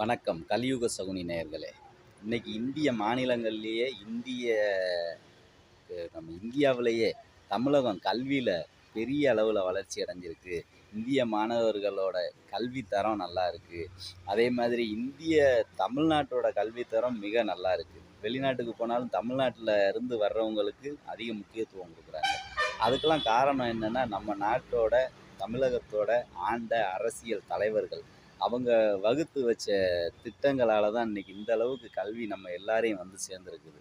வணக்கம் கலியுக சகுனி நேயர்களே. இன்றைக்கி இந்திய மாநிலங்கள்லேயே இந்திய நம்ம இந்தியாவிலேயே தமிழகம் கல்வியில் பெரிய அளவில் வளர்ச்சி அடைஞ்சிருக்கு. இந்திய மாணவர்களோட கல்வித்தரம் நல்லா இருக்குது அதே மாதிரி இந்திய தமிழ்நாட்டோட கல்வித்தரம் மிக நல்லா இருக்குது வெளிநாட்டுக்கு போனாலும் தமிழ்நாட்டில் இருந்து வர்றவங்களுக்கு அதிக முக்கியத்துவம் கொடுக்குறாங்க. அதுக்கெல்லாம் காரணம் என்னென்னா நம்ம நாட்டோட தமிழகத்தோட ஆண்ட அரசியல் தலைவர்கள். அவங்க வகுத்து வச்ச திட்டங்களால் தான் இன்றைக்கி இந்த அளவுக்கு கல்வி நம்ம எல்லாரையும் வந்து சேர்ந்துருக்குது.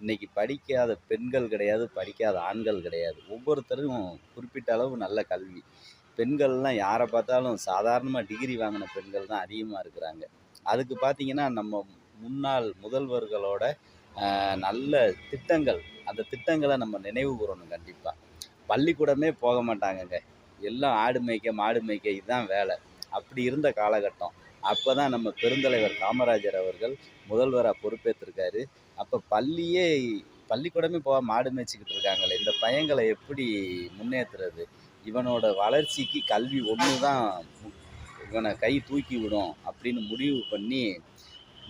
இன்றைக்கி படிக்காத பெண்கள் கிடையாது படிக்காத ஆண்கள் கிடையாது. ஒவ்வொருத்தரும் குறிப்பிட்ட அளவு நல்ல கல்வி. பெண்கள்லாம் யாரை பார்த்தாலும் சாதாரணமாக டிகிரி வாங்கின பெண்கள் தான் அதிகமாக இருக்கிறாங்க. அதுக்கு பார்த்தீங்கன்னா நம்ம முன்னாள் முதல்வர்களோட நல்ல திட்டங்கள் அந்த திட்டங்களை நம்ம நினைவு கூறணும் கண்டிப்பாக பள்ளிக்கூடமே போக மாட்டாங்கங்க. எல்லாம் ஆடு மேய்க்க மாடு மேய்க்க இதுதான் வேலை. அப்படி இருந்த காலகட்டம். அப்போ தான் நம்ம பெருந்தலைவர் காமராஜர் அவர்கள் முதல்வராக பொறுப்பேற்றிருக்காரு அப்போ பள்ளியே பள்ளிக்கூடமே போக மாடு மேய்ச்சிக்கிட்டு இருக்காங்களே இந்த பையங்களை எப்படி முன்னேற்றுறது இவனோட வளர்ச்சிக்கு கல்வி ஒன்று தான் இவனை கை தூக்கி விடும் அப்படின்னு முடிவு பண்ணி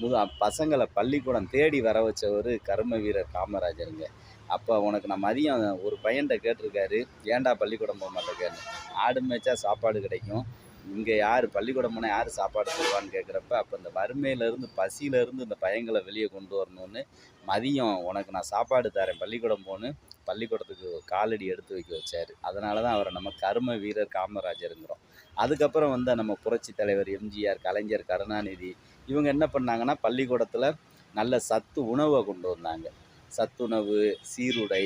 முத பசங்களை பள்ளிக்கூடம் தேடி வர வச்சவர் கர்ம வீரர் காமராஜருங்க. அப்போ உனக்கு நான் மதியம் ஒரு பையன்கிட்ட கேட்டிருக்காரு ஏன்டா பள்ளிக்கூடம் போக மாட்டேங்கன்னு ஆடு மேய்ச்சா சாப்பாடு கிடைக்கும். இங்கே யார் பள்ளிக்கூடம் போனால் யார் சாப்பாடு தருவான்னு கேட்குறப்ப அப்போ இந்த வறுமையிலேருந்து பசியிலேருந்து இந்த பையங்களை வெளியே கொண்டு வரணும்னு மதியம் உனக்கு நான் சாப்பாடு தரேன் பள்ளிக்கூடம் போன்னு பள்ளிக்கூடத்துக்கு காலடி எடுத்து வைக்க வச்சார். அதனால தான் அவரை நம்ம கர்ம வீரர் காமராஜருங்கிறோம். அதுக்கப்புறம் வந்து நம்ம புரட்சி தலைவர் எம்ஜிஆர் கலைஞர் கருணாநிதி இவங்க என்ன பண்ணாங்கன்னா பள்ளிக்கூடத்தில் நல்ல சத்து உணவை கொண்டு வந்தாங்க. சத்துணவு சீருடை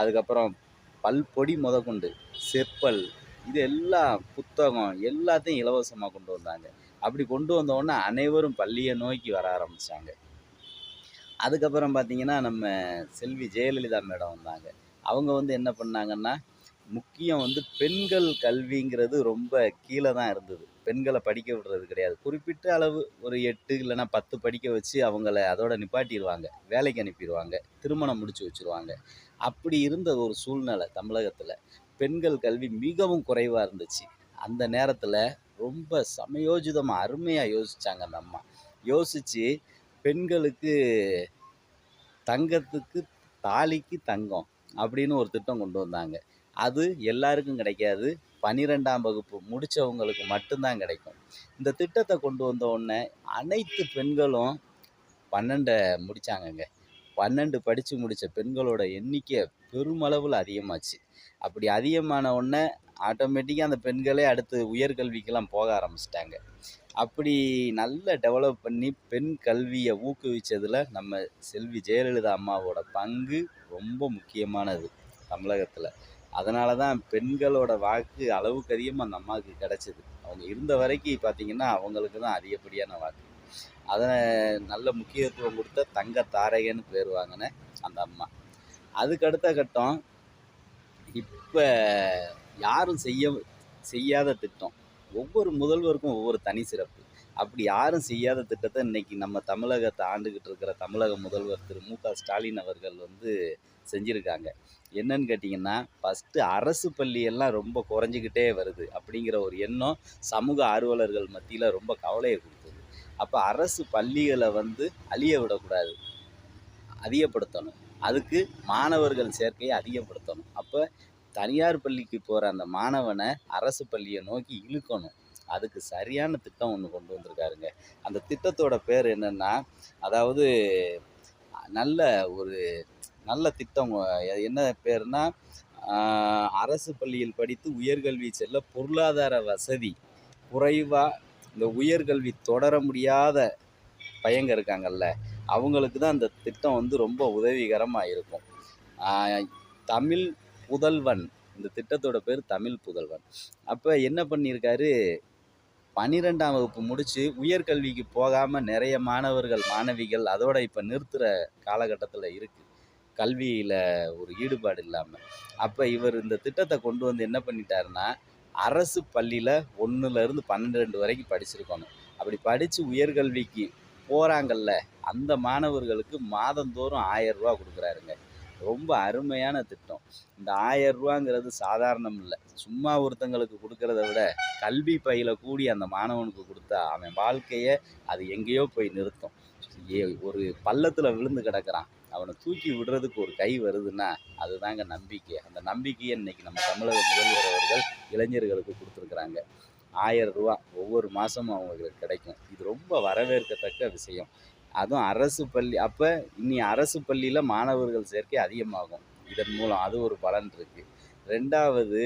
அதுக்கப்புறம் பல்பொடி முதற்கொண்டு செப்பல் இது எல்லாம் புத்தகம் எல்லாத்தையும் இலவசமாக கொண்டு வந்தாங்க. அப்படி கொண்டு வந்த உடனே அனைவரும் பள்ளியை நோக்கி வர ஆரம்பித்தாங்க அதுக்கப்புறம் பார்த்தீங்கன்னா நம்ம செல்வி ஜெயலலிதா மேடம் வந்தாங்க. அவங்க வந்து என்ன பண்ணாங்கன்னா முக்கியம் வந்து பெண்கள் கல்விங்கிறது ரொம்ப கீழே தான் இருந்தது. பெண்களை படிக்க விடுறது கிடையாது. குறிப்பிட்ட அளவு ஒரு எட்டு இல்லைன்னா பத்து படிக்க வச்சு அவங்கள அதோட நிப்பாட்டிடுவாங்க. வேலைக்கு அனுப்பிடுவாங்க. திருமணம் முடிச்சு வச்சுருவாங்க. அப்படி இருந்த ஒரு சூழ்நிலை தமிழகத்தில். பெண்கள் கல்வி மிகவும் குறைவாக இருந்துச்சு. அந்த நேரத்தில் ரொம்ப சமயோஜிதமாக அருமையாக யோசிச்சாங்க அந்த அம்மா. யோசித்து பெண்களுக்கு தங்கத்துக்கு தாலிக்கு தங்கம் அப்படின்னு ஒரு திட்டம் கொண்டு வந்தாங்க. அது எல்லாருக்கும் கிடைக்காது. பன்னிரெண்டாம் வகுப்பு முடித்தவங்களுக்கு மட்டும்தான் கிடைக்கும். இந்த திட்டத்தை கொண்டு வந்த உடனே அனைத்து பெண்களும் பன்னெண்டை முடித்தாங்கங்க பன்னெண்டு படித்து முடித்த பெண்களோட எண்ணிக்கை பெருமளவில் அதிகமாச்சு. அப்படி அதிகமான உடனே ஆட்டோமேட்டிக்காக அந்த பெண்களே அடுத்து உயர்கல்விக்கெல்லாம் போக ஆரம்பிச்சிட்டாங்க. அப்படி நல்ல டெவலப் பண்ணி பெண் கல்வியை ஊக்குவிச்சதில் நம்ம செல்வி ஜெயலலிதா அம்மாவோட பங்கு ரொம்ப முக்கியமானது தமிழகத்தில். அதனால தான் பெண்களோட வாக்கு அளவுக்கு அதிகமாக அந்த அம்மாவுக்கு கிடச்சிது. அவங்க இருந்த வரைக்கும் பார்த்திங்கன்னா அவங்களுக்கு தான் அதிகப்படியான வாக்கு. அதை நல்ல முக்கியத்துவம் கொடுத்த தங்க தாரகைன்னு பேர் வாங்கினேன் அந்த அம்மா. அதுக்கு அடுத்த கட்டம் இப்போ யாரும் செய்ய செய்யாத திட்டம். ஒவ்வொரு முதல்வருக்கும் ஒவ்வொரு தனி சிறப்பு. அப்படி யாரும் செய்யாத திட்டத்தை இன்னைக்கு நம்ம தமிழகத்தை ஆண்டுக்கிட்டு இருக்கிற தமிழக முதல்வர் திரு. மு. க. ஸ்டாலின் அவர்கள் வந்து செஞ்சுருக்காங்க. என்னன்னு கேட்டிங்கன்னா ஃபஸ்ட்டு அரசு பள்ளியெல்லாம் ரொம்ப குறைஞ்சிக்கிட்டே வருது அப்படிங்கிற ஒரு எண்ணம் சமூக ஆர்வலர்கள் மத்தியில் ரொம்ப கவலையை கொடுக்கும் அப்போ அரசு பள்ளிகளை வந்து அழிய விடக்கூடாது. அதிகப்படுத்தணும். அதுக்கு மாணவர்கள் சேர்க்கையை அதிகப்படுத்தணும். அப்போ தனியார் பள்ளிக்கு போகிற அந்த மாணவனை அரசு பள்ளியை நோக்கி இழுக்கணும். அதுக்கு சரியான திட்டம் ஒன்று கொண்டு வந்திருக்காருங்க. அந்த திட்டத்தோட பேர் என்னென்னா அதாவது நல்ல ஒரு நல்ல திட்டம். என்ன பேர்னா அரசு பள்ளியில் படித்து உயர்கல்வி செல்ல பொருளாதார வசதி குறைவாக இந்த உயர்கல்வி தொடர முடியாத பையங்க இருக்காங்கல்ல அவங்களுக்கு தான் இந்த திட்டம் வந்து ரொம்ப உதவிகரமாக இருக்கும் தமிழ் புதல்வன் இந்த திட்டத்தோட பேர் தமிழ் புதல்வன். அப்போ என்ன பண்ணியிருக்காரு? பன்னிரெண்டாம் வகுப்பு முடித்து உயர்கல்விக்கு போகாமல் நிறைய மாணவர்கள் மாணவிகள் அதோட இப்போ நிறுத்துகிற காலகட்டத்தில் இருக்குது கல்வியில் ஒரு ஈடுபாடு இல்லாமல் அப்போ இவர் இந்த திட்டத்தை கொண்டு வந்து என்ன பண்ணிட்டாருன்னா அரசு பள்ளியில் ஒன்றுலேருந்து பன்னெண்டு வரைக்கும் படிச்சிருக்கணும் அப்படி படித்து உயர்கல்விக்கு போகிறாங்கல்ல அந்த மாணவர்களுக்கு மாதந்தோறும் ஆயிரம் கொடுக்குறாருங்க. ரொம்ப அருமையான திட்டம். இந்த ஆயிரம் சாதாரணம் இல்லை. சும்மா ஒருத்தங்களுக்கு கொடுக்கறத விட கல்வி பையில் கூடி அந்த மாணவனுக்கு கொடுத்தா அவன் வாழ்க்கையை அது எங்கேயோ போய் நிறுத்தும். ஏ ஒரு பள்ளத்தில் விழுந்து கிடக்கிறான். அவனை தூக்கி விடுறதுக்கு ஒரு கை வருதுன்னா அதுதாங்க நம்பிக்கை. அந்த நம்பிக்கையை இன்னைக்கு நம்ம தமிழக முதல்வர் அவர்கள் இளைஞர்களுக்கு கொடுத்துருக்குறாங்க. ஆயிரம் ரூபா ஒவ்வொரு மாதமும் அவங்களுக்கு கிடைக்கும். இது ரொம்ப வரவேற்கத்தக்க விஷயம். அதுவும் அரசு பள்ளி அப்போ இனி அரசு பள்ளியில் மாணவர்கள் சேர்க்கை அதிகமாகும். இதன் மூலம் அது ஒரு பலன் இருக்குது ரெண்டாவது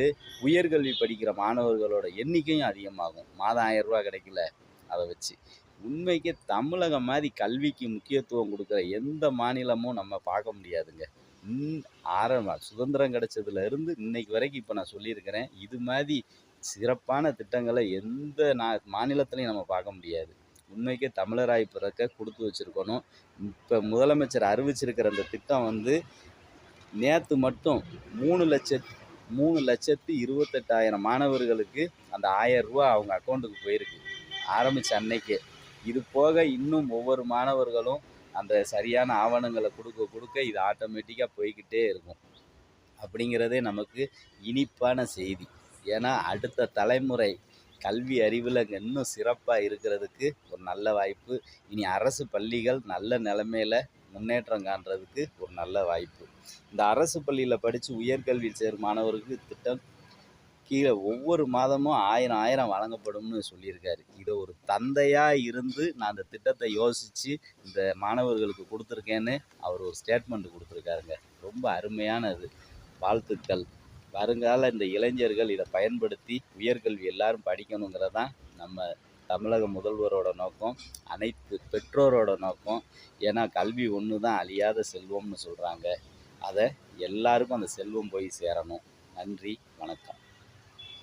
உயர்கல்வி படிக்கிற மாணவர்களோட எண்ணிக்கையும் அதிகமாகும். மாதம் ஆயிரம் ரூபா கிடைக்கல அதை வச்சு. உண்மைக்கு தமிழகம் மாதிரி கல்விக்கு முக்கியத்துவம் கொடுக்குற எந்த மாநிலமும் நம்ம பார்க்க முடியாதுங்க. இன் ஆரம்ப சுதந்திரம் கிடைச்சதுல இருந்து இன்னைக்கு வரைக்கும் இப்போ நான் சொல்லியிருக்கிறேன் இது மாதிரி சிறப்பான திட்டங்களை எந்த நா மாநிலத்திலையும் நம்ம பார்க்க முடியாது. உண்மைக்கே தமிழராய் பிறக்க கொடுத்து வச்சுருக்கணும். இப்போ முதலமைச்சர் அறிவிச்சிருக்கிற அந்த திட்டம் வந்து நேற்று மட்டும் மூணு லட்சத் மூணு லட்சத்து இருபத்தெட்டாயிரம் மாணவர்களுக்கு அந்த ஆயிரம் ரூபா அவங்க அக்கௌண்ட்டுக்கு போயிருக்கு. ஆரம்பித்த அன்னைக்கே. இது போக இன்னும் ஒவ்வொரு மாணவர்களும் அந்த சரியான ஆவணங்களை கொடுக்க கொடுக்க இது ஆட்டோமேட்டிக்காக போய்கிட்டே இருக்கும். அப்படிங்கிறதே நமக்கு இனிப்பான செய்தி. ஏன்னா அடுத்த தலைமுறை கல்வி அறிவில் அங்கே இன்னும் சிறப்பாக இருக்கிறதுக்கு ஒரு நல்ல வாய்ப்பு. இனி அரசு பள்ளிகள் நல்ல நிலைமையில் முன்னேற்றம் காண்றதுக்கு ஒரு நல்ல வாய்ப்பு. இந்த அரசு பள்ளியில் படித்து உயர்கல்வி சேரும் மாணவருக்கு திட்டம் கீழே ஒவ்வொரு மாதமும் ஆயிரம் ஆயிரம் வழங்கப்படும்னு சொல்லியிருக்காரு. இதை ஒரு தந்தையாக இருந்து நான் அந்த திட்டத்தை யோசித்து இந்த மாணவர்களுக்கு கொடுத்துருக்கேன்னு அவர் ஒரு ஸ்டேட்மெண்ட் கொடுத்துருக்காருங்க. ரொம்ப அருமையானது. வாழ்த்துக்கள். வருங்கால இந்த இளைஞர்கள் இதை பயன்படுத்தி உயர்கல்வி எல்லாரும் படிக்கணுங்கிறது தான் நம்ம தமிழக முதல்வரோட நோக்கம் அனைத்து பெற்றோரோட நோக்கம். ஏன்னா கல்வி ஒன்று தான் அழியாத செல்வம்னு சொல்கிறாங்க அதை எல்லாருக்கும் அந்த செல்வம் போய் சேரணும். நன்றி வணக்கம்.